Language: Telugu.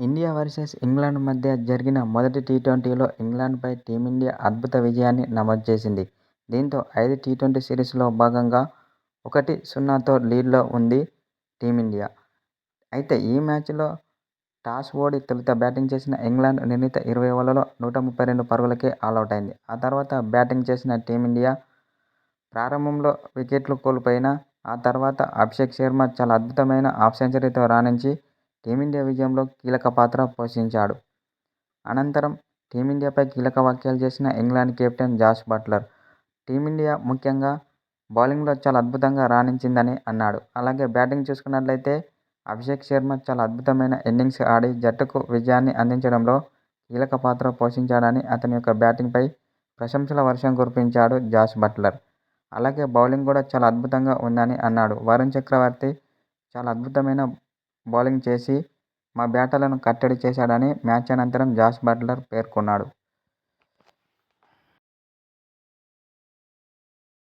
ఇండియా వర్సెస్ ఇంగ్లాండ్ మధ్య జరిగిన మొదటి టీ-ట్వంటీలో ఇంగ్లాండ్పై టీమిండియా అద్భుత విజయాన్ని నమోదు చేసింది. దీంతో ఐదు టీ-ట్వంటీ సిరీస్లో భాగంగా ఒకటి సున్నాతో లీడ్లో ఉంది టీమిండియా. అయితే ఈ మ్యాచ్లో టాస్ ఓడి తొలుత బ్యాటింగ్ చేసిన ఇంగ్లాండ్ నిర్ణీత ఇరవై ఓవర్లలో నూట ముప్పై రెండు పరుగులకే ఆలౌటైంది. ఆ తర్వాత బ్యాటింగ్ చేసిన టీమిండియా ప్రారంభంలో వికెట్లు కోల్పోయినా ఆ తర్వాత అభిషేక్ శర్మ చాలా అద్భుతమైన హాఫ్ సెంచరీతో రాణించి టీమిండియా విజయంలో కీలక పాత్ర పోషించాడు. అనంతరం టీమిండియాపై కీలక వ్యాఖ్యలు చేసిన England captain Jos Buttler Team India ముఖ్యంగా బౌలింగ్లో చాలా అద్భుతంగా రాణించిందని అన్నాడు. అలాగే బ్యాటింగ్ చూసుకున్నట్లయితే అభిషేక్ శర్మ చాలా అద్భుతమైన ఇన్నింగ్స్ ఆడి జట్టుకు విజయాన్ని అందించడంలో కీలక పాత్ర పోషించాడని అతని యొక్క బ్యాటింగ్పై ప్రశంసల వర్షం కురిపించాడు జాస్ బట్లర్. అలాగే బౌలింగ్ కూడా చాలా అద్భుతంగా ఉందని అన్నాడు. వరుణ్ చక్రవర్తి చాలా అద్భుతమైన బౌలింగ్ చేసి మా బ్యాటర్లను కట్టడి చేశాడని మ్యాచ్ అనంతరం జాస్ బట్లర్ పేర్కొన్నాడు.